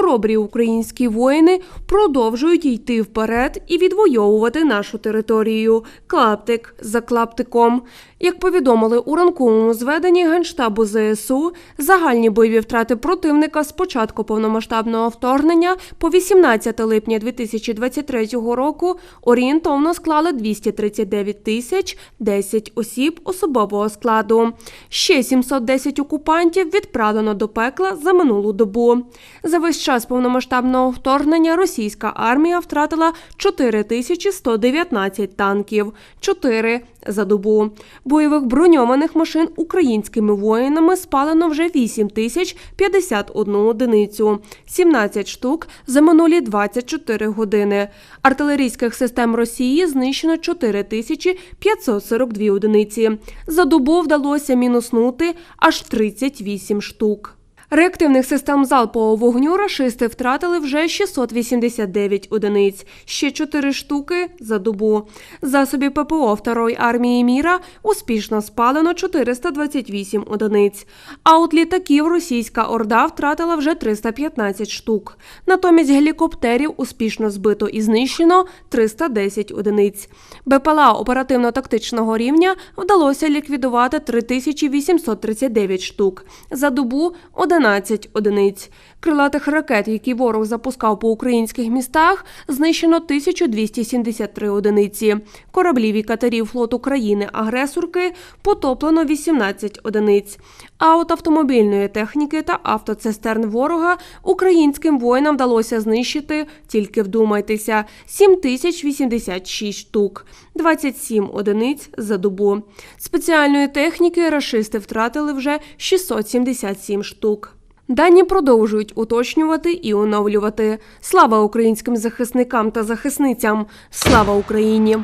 Хоробрі українські воїни продовжують йти вперед і відвоювати нашу територію. Клаптик за клаптиком. Як повідомили у ранковому зведенні Генштабу ЗСУ, загальні бойові втрати противника з початку повномасштабного вторгнення по 18 липня 2023 року орієнтовно склали 239 тисяч 10 осіб особового складу. Ще 710 окупантів відправлено до пекла за минулу добу. За весь час повномасштабного вторгнення російська армія втратила 4119 танків, 4 за добу. Бойових броньованих машин українськими воїнами спалено вже 8 тисяч 51 одиницю, 17 штук за минулі 24 години. Артилерійських систем Росії знищено 4 тисячі 542 одиниці. За добу вдалося мінуснути аж 38 штук. Реактивних систем залпового вогню рашисти втратили вже 689 одиниць, ще 4 штуки за добу. Засобів ППО Второї армії міра успішно спалено 428 одиниць. А от літаків російська орда втратила вже 315 штук. Натомість гелікоптерів успішно збито і знищено 310 одиниць. БПЛА оперативно-тактичного рівня вдалося ліквідувати 3839 штук. За добу 11 одиниць. Крилатих ракет, які ворог запускав по українських містах, знищено 1273 одиниці. Кораблів і катерів флоту країни-агресорки потоплено 18 одиниць. А от автомобільної техніки та автоцистерн ворога українським воїнам вдалося знищити, тільки вдумайтеся, 7086 штук, 27 одиниць за добу. Спеціальної техніки рашисти втратили вже 677 штук. Дані продовжують уточнювати і оновлювати. Слава українським захисникам та захисницям! Слава Україні!